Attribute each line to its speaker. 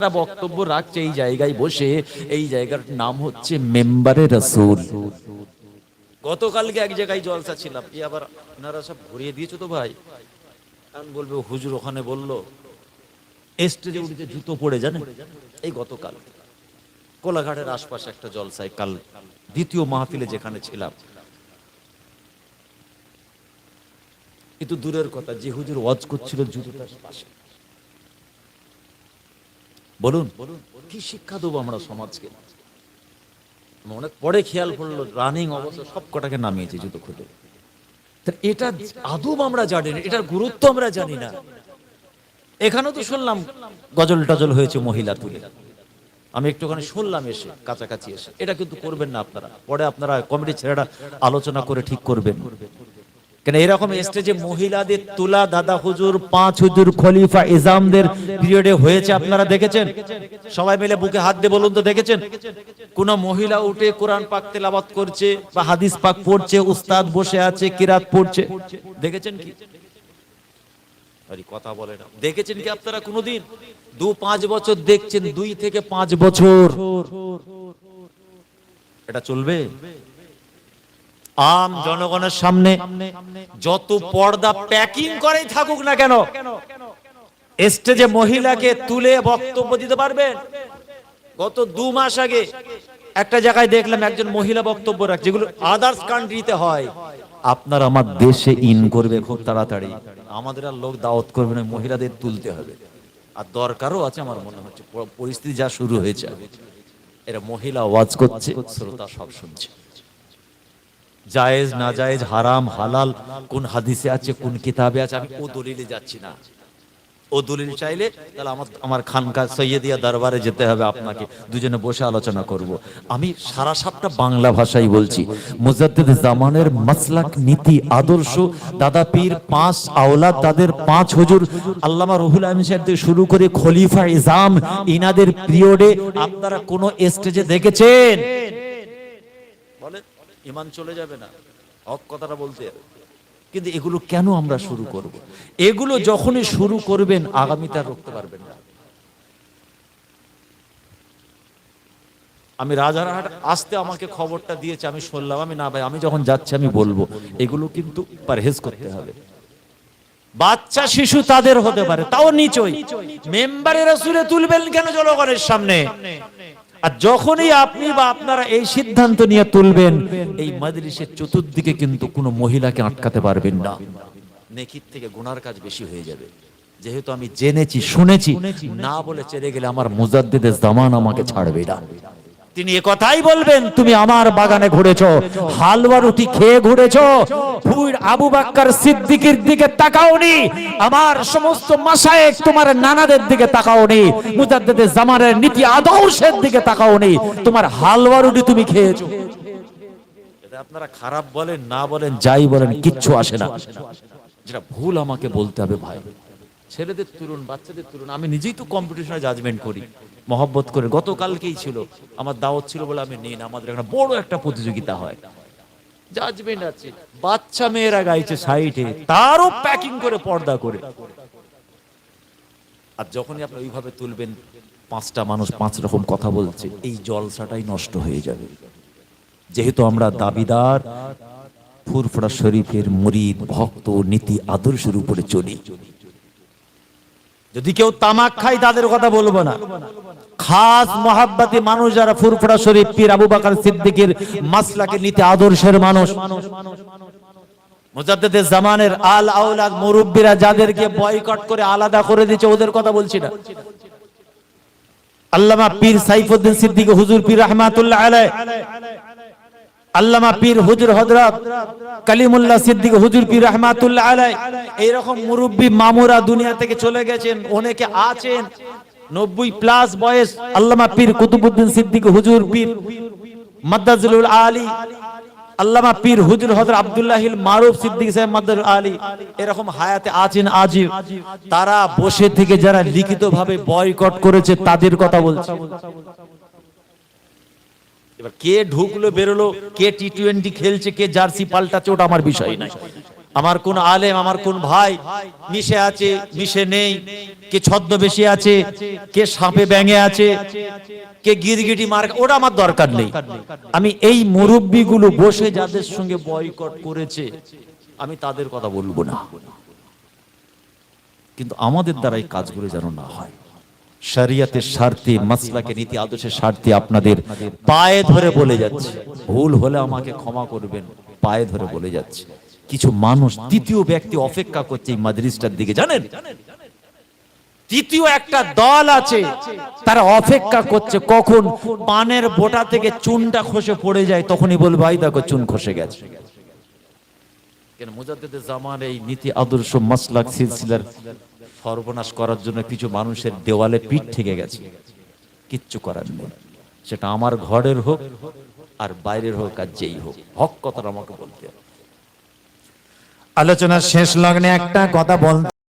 Speaker 1: তারা বক্তব্য রাখছে এই জায়গায় বসে, এই জায়গার নাম হচ্ছে মেম্বারে রসুল। গতকালকে এক জায়গায় জলসা ছিলাম এই আবার আপনারা সব ভরিয়ে দিয়েছ তো ভাই? আমি বলবে, হুজুর ওখানে বলল স্টেজে উঠেছে জুতো পড়ে জানে এই গতকাল। কোলাঘাটের আশপাশে একটা জলসায় কাল দ্বিতীয় মাহফিলে যেখানে ছিলাম। কিন্তু দূরের কথা, যে হুজুর ওয়াজ করছিল জুতোটার পাশে। বলুন, কি শিক্ষা দেবো আমরা সমাজকে? অনেক পরে খেয়াল পড়ল রানিং অবস্থা, সব কটাকে নামিয়েছে জুতো তা এটা আদব আমরা জানি না, এটার গুরুত্ব আমরা জানি না। এখানেও তো শুনলাম, গজল টজল হয়েছে মহিলা তুলে। আমি একটুখানি শুনলাম এসে, কাছাকাছি এসে। এটা কিন্তু করবেন না আপনারা। পরে আপনারা কমিটি ছেলেরা আলোচনা করে ঠিক করবেন। কেন এরকম স্টেজে মহিলাদের তুলা দাদা হুজুর পাঁচ হুজুর খলিফা ইজামদের পিরিয়ডে হয়েছে আপনারা দেখেছেন? সবাই মিলে বুকে হাত দিয়ে বলুন তো দেখেছেন? কোন মহিলা উঠে কোরআন পাক তেলাওয়াত করছে বা হাদিস পাক পড়ছে উস্তাদ বসে আছে কিরাত পড়ছে। দেখেছেন কি? কথা বলে না। দেখেছেন কি আপনারা কোনোদিন? দু পাঁচ বছর দেখছেন দুই থেকে পাঁচ বছর। এটা চলবে? আম জনগণের সামনে যত পর্দা প্যাকিং করেই থাকুক না কেন স্টেজে মহিলাকে তুলে বক্তব্য দিতে পারবেন গত দু মাস আগে একটা জায়গায় দেখলাম একজন মহিলা বক্তব্য রাখছে যেগুলো আদার্স কান্ট্রিতে হয়। আপনার আমার দেশে ইন করবে খুব তাড়াতাড়ি। আমাদের আর লোক দাওয়াত করবে না, মহিলাদের তুলতে হবে। আর দরকারও আছে আমার মনে হচ্ছে, পরিস্থিতি যা শুরু হয়েছে। এরা মহিলা ওয়াজ করছে, শ্রোতা সব শুনছে। জায়েজ, না জায়েজ, হারাম, হালাল, কোন হাদিসে আছে, কোন কিতাবে আছে, আমি ও দলিলে যাচ্ছি না। ও দলিল চাইলে তাহলে আমার আমার খানকা সৈয়দিয়া দরবারে যেতে হবে আপনাকে। দুজনে বসে আলোচনা করব। আমি সারা সাতটা বাংলা ভাষাই বলছি। মুজাদ্দিদ জামানের মাসলাক নীতি, আদর্শ, দাদা পীর, পাঁচ আওলাদ, তাদের পাঁচ হুজুর, আল্লামা রুহুল আমিন সাহেব থেকে শুরু করে খলিফা ইজাম, ইনাদের পিরিয়ডে আপনারা কোন স্টেজে দেখেছেন? ইমান চলে যাবে না। হক কথাটা বলতে। কিন্তু এগুলো কেন আমরা শুরু করব? এগুলো যখনই শুরু করবেন আগামীতে আর রুখতে পারবেন না। আমি রাজারহাট আসতে আমাকে খবরটা দিয়েছে, আমি শুনলাম, আমি না ভাই, আমি যখন যাচ্ছি, আমি বলব, এগুলো কিন্তু পারহেজ করতে হবে। বাচ্চা, শিশু তাদের হতে পারে, তাও নিচই। মেম্বারের সুরে তুলবেন কেন জনগণের সামনে? আর যখনই আপনি বা আপনারা এই সিদ্ধান্ত নিয়ে তুলবেন এই মাদ্রিসের চতুর্দিকে কিন্তু কোনো মহিলাকে আটকাতে পারবেন না। নেকির থেকে গুনার কাজ বেশি হয়ে যাবে। যেহেতু আমি জেনেছি শুনেছি না বলে চেরে গেলে আমার মুজাদ্দিদের জামান আমাকে ছাড়বে না। তিনি কথাই বলবেন, তুমি আমার বাগানে ঘুরেছো, হালুয়া রুটি খেয়ে ঘুরেছো ফুর আবু বাক্কার সিদ্দিকের দিকে তাকাওনি, আমার সমস্ত মাসায়েক তোমার নানাদের দিকে তাকাওনি, মুজাদ্দিদের জামানের নীতি আদর্শের দিকে তাকাওনি, তোমার হালুয়া রুটি তুমি খেয়েছো। আপনারা খারাপ বলেন, না বলেন, যাই বলেন, কিচ্ছু আসে না। যেটা ভুল আমাকে বলতে হবে ভাই। ছেলেদের তুলুন, বাচ্চাদের তুলুন, আমি নিজেই তো কম্পিটিশনে জাজমেন্ট করি। মহব্বত করে, গতকালকেই ছিল, আমার দাওয়াত ছিল বলে আমি নিন আমাদের এখানে বড় একটা প্রতিযোগিতা হয়। জাজমেন্ট আছে, বাচ্চা মেয়েরা গাইছে সাইডে তারও প্যাকিং করে পর্দা করে। আর যখনই আপনি ওইভাবে তুলবেন, পাঁচটা মানুষ পাঁচ রকম কথা বলছে, এই জলসাটাই নষ্ট হয়ে যাবে। যেহেতু আমরা দাবিদার, ফুরফুরা শরীফের মুরিদ, ভক্ত, নীতি, আদর্শের উপরে চলি। যদি কেউ তামাক খায়, তাদের কথা বলব না। খাস মহাব্বাতি মানুষ যারা ফুরফুরা শরীফ, পীর আবু বাকার সিদ্দিকের মাসলাকে নিতে আদর্শের মানুষ। জামানের আল মুরব্বীরা যাদেরকে করে আলাদা করে দিয়েছে, ওদের কথা বলছি না। আল্লামা পীর সাইফুদ্দিন সিদ্দিক, হুজুর পীর রহমাতুল্লাহ আলাই আল্লামা পীর হুজুর হজরত কালিমুল্লাহ সিদ্দিক হুজুর পীর রহমাতুল্লাহ আলাই এইরকম মুরব্বী মামুরা দুনিয়া থেকে চলে গেছেন, অনেকে আছেন। নব্বই প্লাস বয়স আল্লামা পীর কুতুবুদ্দিন সিদ্দিক হুজুর পীর মাদ্দাজুল আলী, আল্লামা পীর হুজুর হযরত আব্দুল্লাহিল মারুফ সিদ্দিক সাহেব মাদ্দাজুল আলী, এরকম হায়াতে আছেন আজিব। তারা বসে থেকে যারা লিখিতভাবে বয়কট করেছে, তাদের কথা বলছে। এবার কে ঢুকলো, বেরোলো, কে টি টোয়েন্টি খেলছে, কে জার্সি পাল্টাচ্ছে, ওটা আমার বিষয় নাই আমার কোন আলেম, আমার কোন ভাই মিশে আছে, মিশে নেই, কে ছদ্মবেশী আছে, কে সাপে ব্যাঙে আছে, কে গিরগিটি মার, ওটা আমার দরকার নেই। আমি এই মুরব্বীগুলো বসে যাদের সঙ্গে বয়কট করেছে, আমি তাদের কথা বলব না। কিন্তু আমাদের দ্বারা এই কাজগুলো যেন না হয়। শরিয়াতের স্বার্থে মাসলাকে নীতি আদর্শের স্বার্থে আপনাদের পায়ে ধরে বলে যাচ্ছে। ভুল হলে আমাকে ক্ষমা করবেন, পায়ে ধরে বলে যাচ্ছে। কিছু মানুষ, তৃতীয় ব্যক্তি অপেক্ষা করছে এই মাদ্রিসটার দিকে, জানেন? তৃতীয় একটা দল আছে, তারা অপেক্ষা করছে কখন পানের বোটা থেকে চুনটা খসে পড়ে যায়, তখনই বলবে, ভাই দেখো, চুন খসে গেছে। কেন মুজাদ্দেদের জামান এই নীতি, আদর্শ, মাসলাক সিলসিলার সর্বনাশ করার জন্য কিছু মানুষের দেওয়ালে পিঠ থেকে গেছে। কিচ্ছু করার নেই। সেটা আমার ঘরের হোক আর বাইরের হোক আর যেই হোক। হক কথাটা আমাকে বলতে
Speaker 2: আলোচনার শেষ লগ্নে একটা কথা বলতে